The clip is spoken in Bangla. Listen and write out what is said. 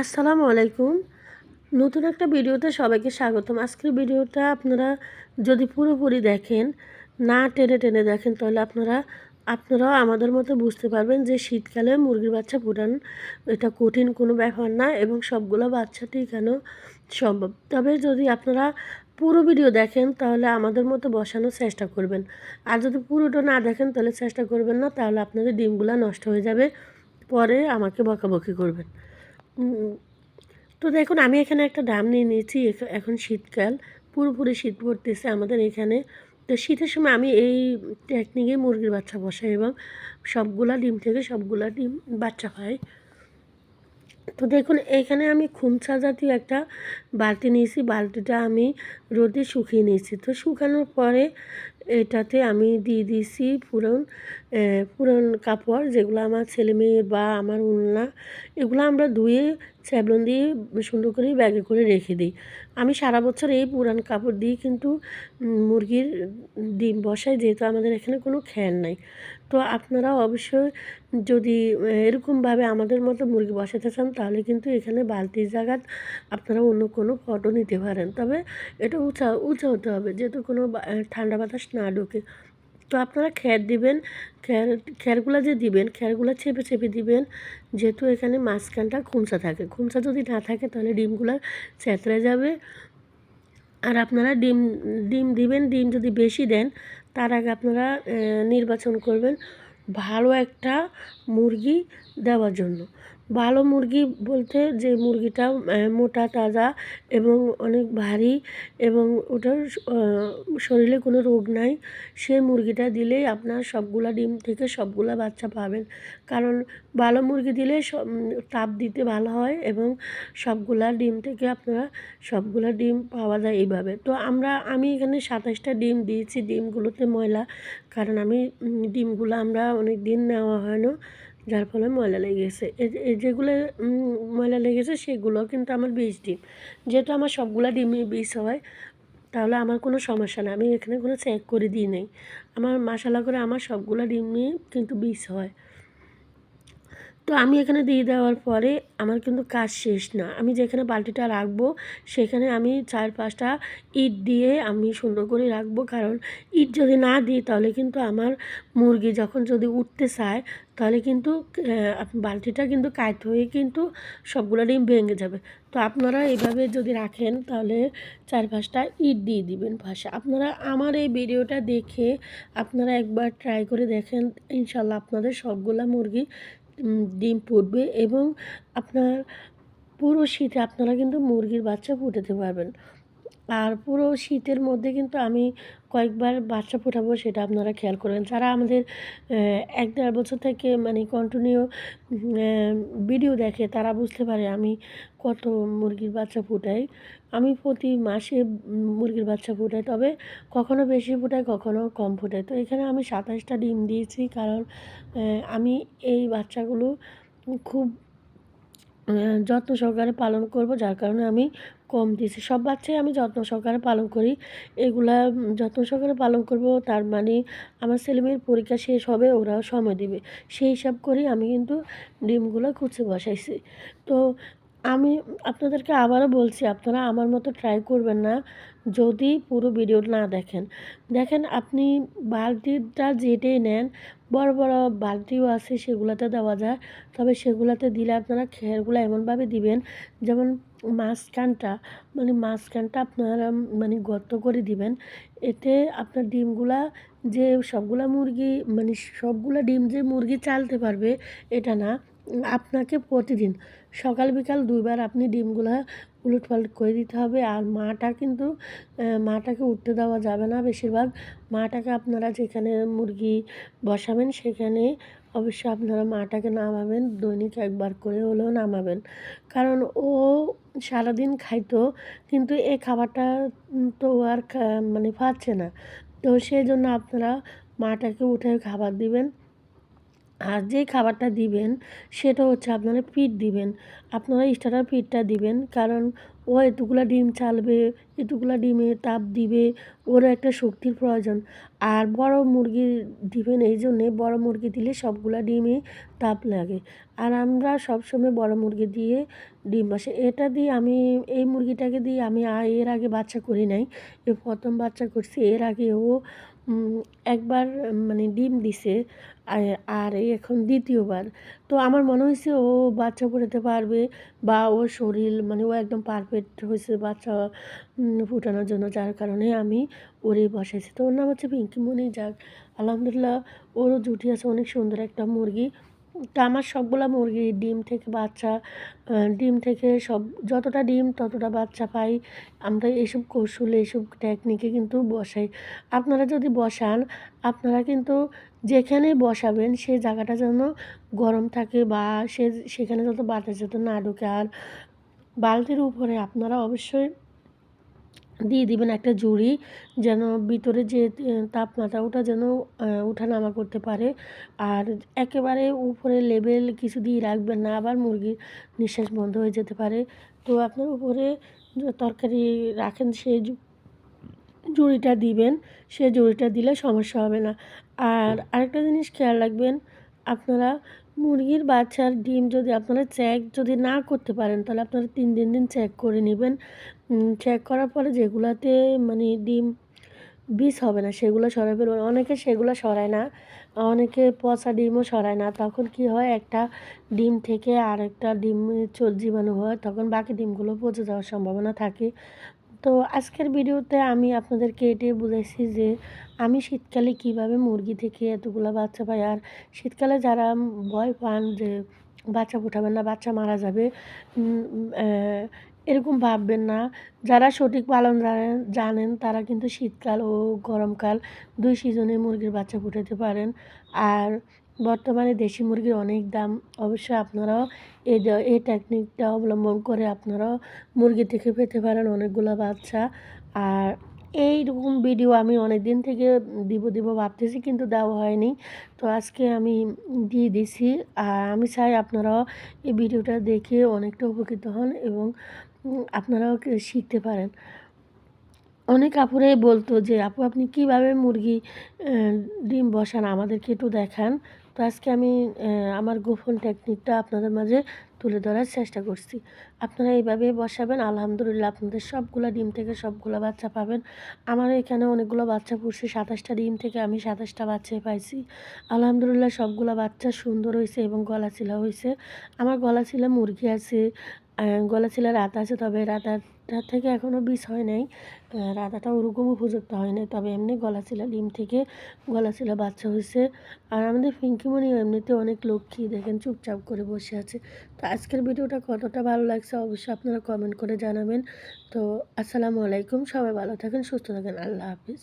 আসসালামু আলাইকুম। নতুন একটা ভিডিওতে সবাইকে স্বাগতম। আজকের ভিডিওটা আপনারা যদি পুরোপুরি দেখেন, না টেনে টেনে দেখেন, তাহলে আপনারা, আপনারাও আমাদের মতো বুঝতে পারবেন যে শীতকালে মুরগির বাচ্চা ফুটান এটা কঠিন কোনো ব্যাপার না এবং সবগুলো বাচ্চাতেই কেন সম্ভব। তবে যদি আপনারা পুরো ভিডিও দেখেন, তাহলে আমাদের মতো বসানোর চেষ্টা করবেন। আর যদি পুরোটা না দেখেন, তাহলে চেষ্টা করবেন না, তাহলে আপনাদের ডিমগুলো নষ্ট হয়ে যাবে, পরে আমাকে বকাবকি করবেন। তো দেখুন, আমি এখানে একটা ডাম নিয়ে নিয়েছি এখন শীতকাল। পুরোপুরি শীত পড়তেছে আমাদের এখানে। তো শীতের সময় আমি এই টেকনিকে মুরগির বাচ্চা বসাই এবং সবগুলা ডিম থেকে সবগুলা ডিম বাচ্চা পাই তো দেখুন, এখানে আমি খুমচা জাতীয় একটা বালতি নিয়েছি। বালতিটা আমি রোদে শুকিয়ে নিয়েছি। তো শুকানোর পরে এটাতে আমি দিয়ে দিয়েছি পুরন পুরন কাপড়, যেগুলো আমার ছেলে মেয়ের বা আমার উন্না, এগুলো আমরা ধুয়ে স্যাবলন দিয়ে সুন্দর করে ব্যাগে করে রেখে দিই। আমি সারা বছর এই পুরান কাপড় দিয়ে কিন্তু মুরগির ডিম বসাই যেহেতু আমাদের এখানে কোনো খ্যার নাই। তো আপনারা অবশ্যই যদি এরকমভাবে আমাদের মতো মুরগি বসাতে চান, তাহলে কিন্তু এখানে বালতির জায়গা আপনারা অন্য কোনো ফটো নিতে পারেন। তবে এটা উঁচা উঁচা হতে হবে, যেহেতু কোনো ঠান্ডা বাতাস না ঢোকে। তো আপনারা খ্যার দিবেন, খ্যার, খ্যারগুলো যে দিবেন, খ্যারগুলো চেপে চেপে দিবেন, যেহেতু এখানে মাঝখানটা খুমসা থাকে। খুমসা যদি না থাকে, তাহলে ডিমগুলো চেতড়ে যাবে। আর আপনারা ডিম ডিম দিবেন, ডিম যদি বেশি দেন তার আগে আপনারা নির্বাচন করবেন ভালো একটা মুরগি দেওয়ার জন্য। ভালো মুরগি বলতে যে মুরগিটা মোটা, তাজা এবং অনেক ভারী এবং ওটার শরীরে কোনো রোগ নাই, সেই মুরগিটা দিলেই আপনার সবগুলা ডিম থেকে সবগুলা বাচ্চা পাবেন। কারণ ভালো মুরগি দিলে তাপ দিতে ভালো হয় এবং সবগুলা ডিম থেকে আপনারা সবগুলা ডিম পাওয়া যায় এইভাবে। তো আমরা, আমি এখানে সাতাশটা ডিম দিয়েছি, ডিমগুলোতে ময়লা, কারণ আমি ডিমগুলো আমরা অনেক দিন নেওয়া হয় না। যার ফলে ময়লা লেগেছে। যেগুলো ময়লা লেগেছে সেগুলো কিন্তু আমার বিষ ডিম। যেহেতু আমার সবগুলো ডিমই বিষ হয়, তাহলে আমার কোনো সমস্যা নেই। আমি এখানে কোনো চেক করে দিই নাই। আমার মশালা করে আমার সবগুলো ডিমই কিন্তু বিষ হয়। তো আমি এখানে দিয়ে দেওয়ার পরে আমার কিন্তু কাজ শেষ না। আমি যেখানে বালতিটা রাখব সেখানে আমি চার পাঁচটা ইট দিয়ে আমি সুন্দর করে রাখব। কারণ ইট যদি না দিই তাহলে কিন্তু আমার মুরগি যখন যদি উঠতে চায় তাহলে কিন্তু বালতিটা কিন্তু কায়ত হয়ে কিন্তু সবগুলো ডিম ভেঙে যাবে। তো আপনারা এইভাবে যদি রাখেন তাহলে চার পাঁচটা ইট দিয়ে দিবেন পাশে আপনারা আমার এই ভিডিওটা দেখে আপনারা একবার ট্রাই করে দেখেন। ইনশাল্লাহ আপনাদের সবগুলা মুরগি ডিম ফুটবে এবং আপনার পুরো শীতে আপনারা কিন্তু মুরগির বাচ্চা ফুটাতে পারবেন। আর পুরো শীতের মধ্যে কিন্তু আমি কয়েকবার বাচ্চা ফোটাবো সেটা আপনারা খেয়াল করবেন যারা আমাদের এক দেড় বছর থেকে মানে কন্টিনিউ ভিডিও দেখে তারা বুঝতে পারে আমি কত মুরগির বাচ্চা ফুটাই। আমি প্রতি মাসে মুরগির বাচ্চা ফুটাই, তবে কখনো বেশি ফুটাই, কখনো কম ফুটাই। তো এখানে আমি সাতাশটা ডিম দিয়েছি, কারণ আমি এই বাচ্চাগুলো খুব যত্ন সহকারে পালন করব, যার কারণে আমি কম দিয়েছি। সব বাচ্চাই আমি যত্ন সহকারে পালন করি। এগুলা যত্ন সহকারে পালন করব, তার মানে আমার ছেলেমেয়ের পরীক্ষা শেষ হবে, ওরাও সময় দেবে। সেই হিসাব করেই আমি কিন্তু ডিমগুলো কুচে বসাইছি। তো আমি আপনাদেরকে আবারও বলছি, আপনারা আমার মতো ট্রাই করবেন না যদি পুরো ভিডিও না দেখেন। দেখেন, আপনি বালতিটা যেটাই নেন, বড় বড় বালতিও আছে, সেগুলোতে দেওয়া যায়। তবে সেগুলোতে দিলে আপনারা খেরগুলো এমনভাবে দিবেন, যেমন মাঝখানটা মানে মাঝখানটা আপনারা মানে গর্ত করে দিবেন। এতে আপনার ডিমগুলা যে সবগুলা মুরগি মানে সবগুলা ডিম যে মুরগি চালতে পারবে, এটা না। আপনাকে প্রতিদিন, সকাল বিকাল দুইবার আপনি ডিমগুলা উলট পালট করে দিতে হবে। আর মাটা কিন্তু মাটাকে উঠতে দেওয়া যাবে না বেশিরভাগ। মাটাকে আপনারা যেখানে মুরগি বসাবেন সেখানে অবশ্যই আপনারা মাটাকে নামাবেন, দৈনিক একবার করে হলেও নামাবেন। কারণ ও সারাদিন খাইতো, কিন্তু এই খাবারটা তো আর মানে পাচ্ছে না। তো সেই জন্য আপনারা মাটাকে উঠে খাবার দিবেন। আর যে খাবারটা দিবেন, সেটা হচ্ছে আপনারা পিঠ দিবেন। আপনারা স্টার্টার পিঠটা দিবেন, কারণ ও এতগুলা ডিম চালবে এতগুলা ডিমে তাপ দিবে ওর একটা শক্তির প্রয়োজন। আর বড় মুরগি দিবেন এই জন্যে, বড় মুরগি দিলে সবগুলা ডিমে তাপ লাগে। আর আমরা সবসময় বড় মুরগি দিয়ে ডিম বসে। এটা দিয়ে আমি, এই মুরগিটাকে দিয়ে আমি এর আগে বাচ্চা করি নাই। এ প্রথম বাচ্চা করছি, এর আগে ও একবার মানে ডিম দিছে, আর এই এখন দ্বিতীয়বার। তো আমার মনে হয়েছে ও বাচ্চা ফোটাতে পারবে বা ওর শরীর মানে ও একদম পারফেক্ট হয়েছে বাচ্চা ফুটানোর জন্য। যার কারণে আমি ওরে বসাইছি তো ওর নাম হচ্ছে পিঙ্কি। মনি যাক। আলহামদুলিল্লাহ, ওরও জুটি আছে। অনেক সুন্দর একটা মুরগি। তো আমার সবগুলো মুরগি, ডিম থেকে বাচ্চা ডিম থেকে সব, যতটা ডিম ততটা বাচ্চা পাই। আমরা এইসব কৌশলে এইসব টেকনিকে কিন্তু বসাই। আপনারা যদি বসান, আপনারা কিন্তু যেখানে বসাবেন সেই জায়গাটা যেন গরম থাকে বা সে, সেখানে যত বাতাস যত না ঢোকে। আর বালতির উপরে আপনারা অবশ্যই দিয়ে দিবেন একটা জুড়ি যেন ভিতরে যে তাপমাত্রা ওটা যেন ওঠানামা করতে পারে। আর একেবারে উপরে লেবেল কিছু দিয়ে রাখবেন না আবার মুরগির নিঃশ্বাস বন্ধ হয়ে যেতে পারে। তো আপনার উপরে তরকারি রাখেন সেই জুড়িটা দিবেন সে জুড়িটা দিলে সমস্যা হবে না। আর আরেকটা জিনিস খেয়াল রাখবেন আপনারা মুরগির বাচ্চার ডিম যদি আপনারা চেক যদি না করতে পারেন, তাহলে আপনারা তিন দিন দিন চেক করে নেবেন। চেক করার পরে যেগুলাতে মানে ডিম বিষ হবে না, সেগুলো সরাই ফেলবেন অনেকে সেগুলো সরায় না, অনেকে পচা ডিমও সরায় না। তখন কি হয়, একটা ডিম থেকে আর একটা ডিম জীবাণু হয়, তখন বাকি ডিমগুলো পচে যাওয়ার সম্ভাবনা থাকে। তো আজকের ভিডিওতে আমি আপনাদেরকে এটাই বুঝাইছি যে আমি শীতকালে কীভাবে মুরগি থেকে এতগুলো বাচ্চা পাই আর শীতকালে যারা ভয় পান যে বাচ্চা ফুটাবেন না, বাচ্চা মারা যাবে এরকম ভাববেন না। যারা সঠিক পালন জানেন জানেন তারা কিন্তু শীতকাল ও গরমকাল দুই সিজনে মুরগির বাচ্চা ফুটাতে পারেন। আর বর্তমানে দেশি মুরগির অনেক দাম। অবশ্যই আপনারাও এই এই টেকনিকটা অবলম্বন করে আপনারাও মুরগি থেকে পেতে পারেন অনেকগুলো বাচ্চা। আর এইরকম ভিডিও আমি অনেক দিন থেকে দিব দিব ভাবতেছি কিন্তু দেওয়া হয়নি। তো আজকে আমি দিয়ে দিছি। আর আমি চাই আপনারাও এই ভিডিওটা দেখে অনেকটা উপকৃত হন এবং আপনারাও শিখতে পারেন। অনেক আপুরাই বলতো যে, আপু, আপনি কীভাবে মুরগি ডিম বসান? আমাদেরকে একটু দেখান। তো আজকে আমি আমার গোপন টেকনিকটা আপনাদের মাঝে তুলে ধরার চেষ্টা করছি। আপনারা এইভাবে বসাবেন, আলহামদুলিল্লাহ আপনাদের সবগুলো ডিম থেকে সবগুলো বাচ্চা পাবেন। আমার এখানে অনেকগুলো বাচ্চা পড়ছে সাতাশটা ডিম থেকে আমি সাতাশটা বাচ্চাই পাইছি। আলহামদুলিল্লাহ সবগুলো বাচ্চা সুন্দর হয়েছে এবং গলা ছিলা হয়েছে আমার গলা চিলা মুরগি আছে গলা ছিলা রাত আছে, তবে রাতাটা থেকে এখনও বিষ হয় নাই। রাধাটা ওরকম উপযুক্ত হয় নাই। তবে এমনি গলা ছিল ডিম থেকে গলা ছিল বাচ্চা হয়েছে। আর আমাদের ফিঙ্কিমণি এমনিতে অনেক লক্ষ্মী, দেখেন চুপচাপ করে বসে আছে। তো আজকের ভিডিওটা কতটা ভালো লাগছে অবশ্যই আপনারা কমেন্ট করে জানাবেন। তো আসসালামু আলাইকুম, সবাই ভালো থাকেন, সুস্থ থাকেন, আল্লাহ হাফিজ।